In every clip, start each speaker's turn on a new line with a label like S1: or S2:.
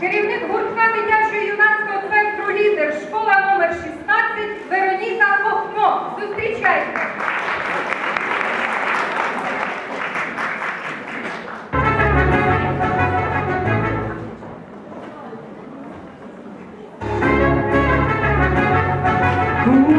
S1: Керівник гуртка дитячого юнацького центру лідер, школа номер 16 Вероніка Хохно. Зустрічайте.
S2: So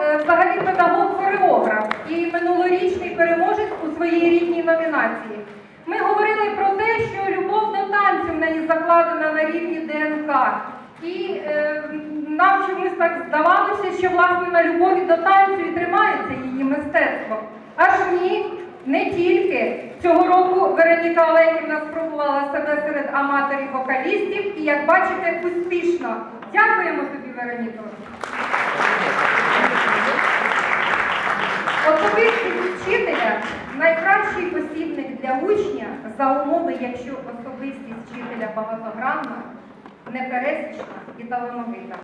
S1: Е, взагалі педагог-хореограф і минулорічний переможець у своїй рідній номінації. Ми говорили про те, що любов до танцю в неї закладена на рівні ДНК. І е, нам чомусь так здавалося, що власне на любові до танцю і тримається її мистецтво. Аж ні, не тільки. Цього року Вероніка Олегівна спробувала себе серед аматорів-вокалістів і, як бачите, успішно. Дякуємо тобі, Вероніко. Особистість вчителя найкращий посібник для учня за умови, якщо особистість вчителя багатогранна, непересічна і талановита.